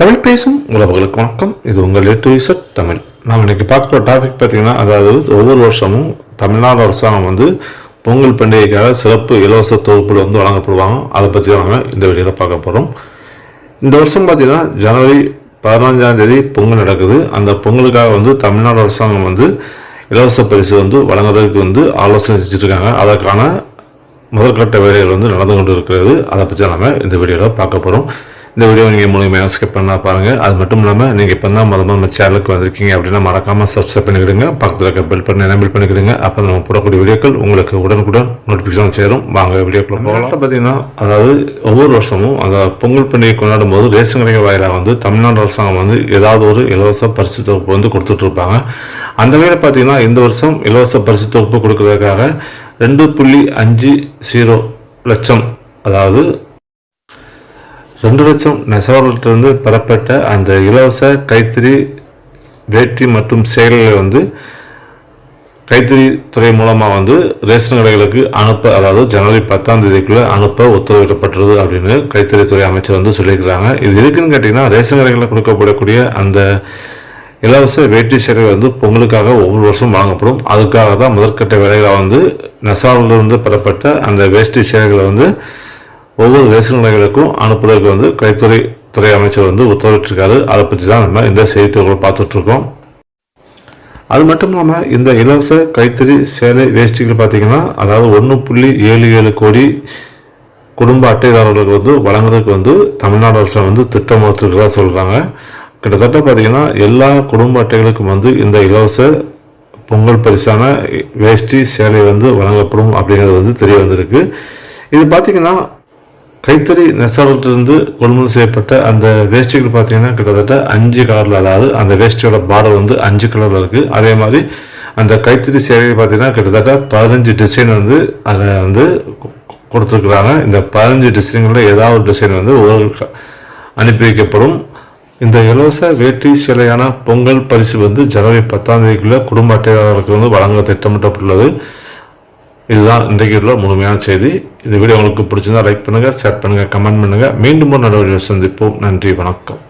தமிழ் பேசும் உறவுகளுக்கு வணக்கம். இது உங்கள் எட்டு விசட் தமிழ். நாம் இன்னைக்கு பார்க்குற டாபிக் பார்த்தீங்கன்னா அதாவது ஒவ்வொரு வருஷமும் தமிழ்நாடு அரசாங்கம் வந்து பொங்கல் பண்டிகைக்காக சிறப்பு இலவச தொகுப்புகள் வந்து வழங்கப்படுவாங்க. அதை பற்றி தான் நாங்கள் இந்த வீடியோவில் பார்க்க போகிறோம் இந்த வருஷம் பார்த்தீங்கன்னா ஜனவரி பதினஞ்சாம் தேதி பொங்கல் நடக்குது. அந்த பொங்கலுக்காக வந்து தமிழ்நாடு அரசாங்கம் வந்து இலவச பரிசு வந்து வழங்குவதற்கு வந்து ஆலோசனை செஞ்சுருக்காங்க. அதற்கான முதற்கட்ட வேலைகள் வந்து நடந்து கொண்டு இருக்கிறது அதை பற்றி நம்ம இந்த வீடியோவில் பார்க்க போகிறோம் இந்த வீடியோ நீங்கள் முழுமையாக ஸ்கிப் பண்ணால் பாருங்கள் அது மட்டும் இல்லாமல் நீங்கள் இப்போ தான் முதல்ல நம்ம சேனலுக்கு வந்திருக்கீங்க அப்படின்னா மறக்காமல் சப்ஸ்கிரைப் பண்ணிக்கிடுங்க. பக்கத்தில் இருக்க பெல் பண்ணி எனபிள் பண்ணிக்கிடுங்க. அப்போ நம்ம போடக்கூடிய வீடியோக்கள் உங்களுக்கு உடனுக்குடன் நோட்டிஃபிகேஷன் சேரும். வாங்க வீடியோக்குள்ள போகலாம். பார்த்தீங்கன்னா அதாவது ஒவ்வொரு வருஷமும் அந்த பொங்கல் பண்டிகை கொண்டாடும் போது ரேஷன் கடைகள் வாயிலாக வந்து தமிழ்நாடு அரசாங்கம் வந்து ஏதாவது ஒரு இலவச பரிசு தொகுப்பு வந்து கொடுத்துட்டு இருப்பாங்க. அந்த வகையில் பார்த்தீங்கன்னா இந்த வருஷம் இலவச பரிசு தொகுப்பு கொடுக்கறதுக்காக ரெண்டு புள்ளி அஞ்சு ஜீரோ லட்சம் அதாவது ரெண்டு லட்சம் நெசவாளர்கிட்டருந்து பெறப்பட்ட அந்த இலவச கைத்தறி வேட்டி மற்றும் செயல்களை வந்து கைத்தறி துறை மூலமாக வந்து ரேஷன் கடைகளுக்கு அனுப்ப அதாவது ஜனவரி பத்தாம் தேதிக்குள்ளே அனுப்ப உத்தரவிடப்பட்டது அப்படின்னு கைத்தறித்துறை அமைச்சர் வந்து சொல்லியிருக்கிறாங்க. இது எதுக்குன்னு கேட்டிங்கன்னா ரேஷன் கடைகளில் கொடுக்கப்படக்கூடிய அந்த இலவச வேட்டி சேவை வந்து பொங்கலுக்காக ஒவ்வொரு வருஷம் வாங்கப்படும் அதுக்காக தான் முதற்கட்ட வேலைகளை வந்து நெசாவிலிருந்து பெறப்பட்ட அந்த வேஷ்டி சேவைகளை வந்து ஒவ்வொரு ரேஷன் கடைகளுக்கும் அனுப்புவதற்கு வந்து கைத்துறை துறை அமைச்சர் வந்து உத்தரவிட்டிருக்காரு. அதை பற்றி தான் நம்ம இந்த செய்திகள் பார்த்துட்ருக்கோம். அது மட்டும் இல்லாமல் இந்த இலவச கைத்தறி சேலை வேஷ்டிகள் பார்த்தீங்கன்னா அதாவது ஒன்று புள்ளி ஏழு ஏழு கோடி குடும்ப அட்டைதாரர்களுக்கு வந்து வழங்குறதுக்கு வந்து தமிழ்நாடு அரசு வந்து திட்டம் வகுத்துருக்கிறதா சொல்கிறாங்க கிட்டத்தட்ட பார்த்தீங்கன்னா எல்லா குடும்ப அட்டைகளுக்கும் வந்து இந்த இலவச பொங்கல் பரிசான வேஷ்டி சேலை வந்து வழங்கப்படும் அப்படிங்கிறது வந்து தெரிய வந்திருக்கு. இது பார்த்தீங்கன்னா கைத்தறி நெசவாளர்களிருந்து கொள்முதல் செய்யப்பட்ட அந்த வேஷ்டிகள் பார்த்தீங்கன்னா கிட்டத்தட்ட அஞ்சு கலரில் அதாவது அந்த வேஷ்டியோட பார்டர் வந்து அஞ்சு கலரில் இருக்குது அதே மாதிரி அந்த கைத்தறி சேவை பார்த்தீங்கன்னா கிட்டத்தட்ட பதினஞ்சு டிசைன் வந்து அதை வந்து கொடுத்துருக்குறாங்க. இந்த பதினஞ்சு டிசைன்களில் ஏதாவது ஒரு டிசைன் வந்து ஒரு அனுப்பி வைக்கப்படும். இந்த இலவச வேட்டி சிலையான பொங்கல் பரிசு வந்து ஜனவரி பத்தாம் தேதிக்குள்ளே குடும்ப அட்டையாளர்களுக்கு வந்து வழங்க திட்டமிட்டப்பட்டுள்ளது இதுதான் இன்றைக்கு உள்ள முழுமையான செய்தி. இந்த வீடியோ உங்களுக்கு பிடிச்சிருந்தா லைக் பண்ணுங்கள் ஷேர் பண்ணுங்கள் கமெண்ட் பண்ணுங்கள் மீண்டும் ஒரு நடவடிக்கை சந்திப்போம். நன்றி வணக்கம்.